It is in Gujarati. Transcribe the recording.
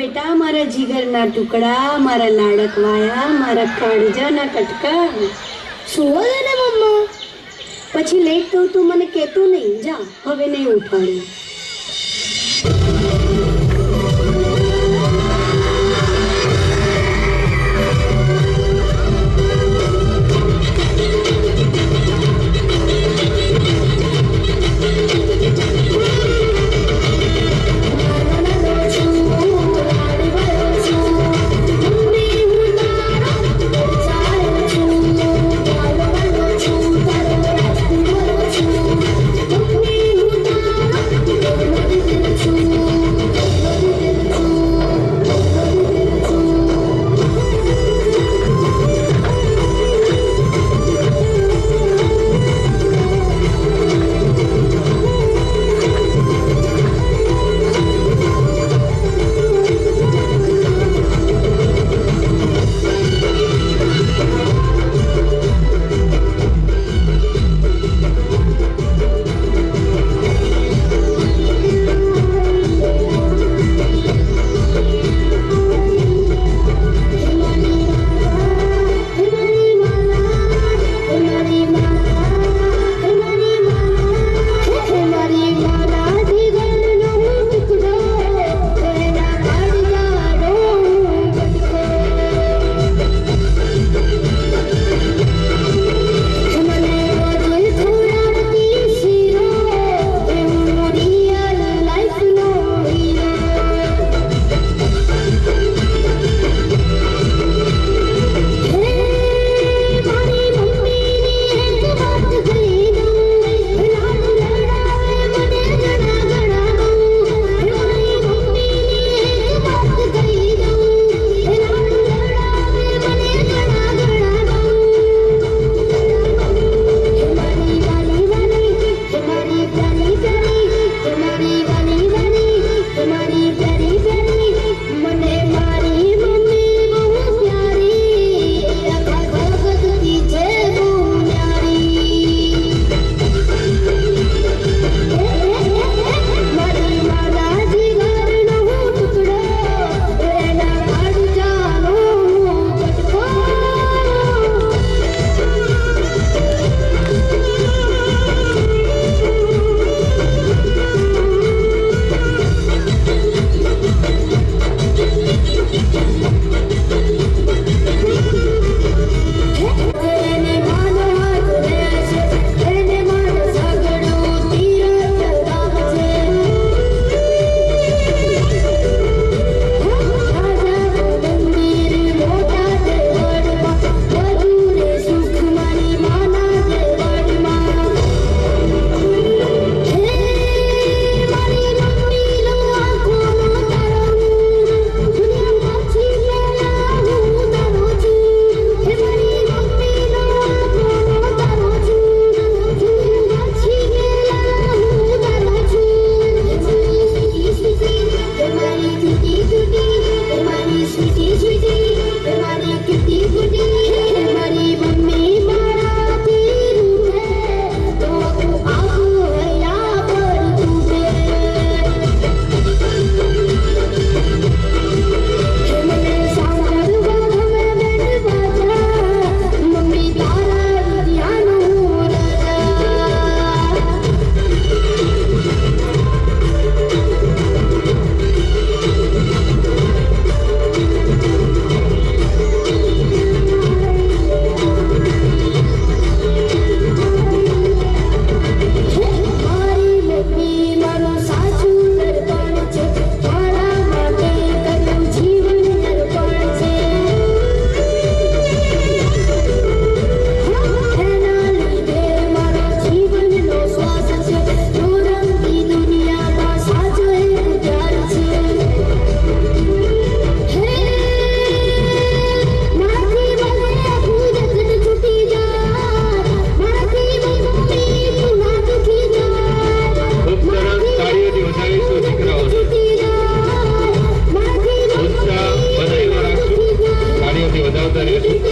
બેટા, મારા જીગરના ટુકડા, મારા લાડકવાયા મારા કાળજાના કટકા. સુવો ને મમ્મા પછી લેટ થયું તું મને કહેતો નહીં. જા, હવે નહીં ઉઠાડું. સમજાવીશું દીકરાઓને ઉત્સાહ વધારવા રાખશું કાર્યથી વધાવતા રહીશું.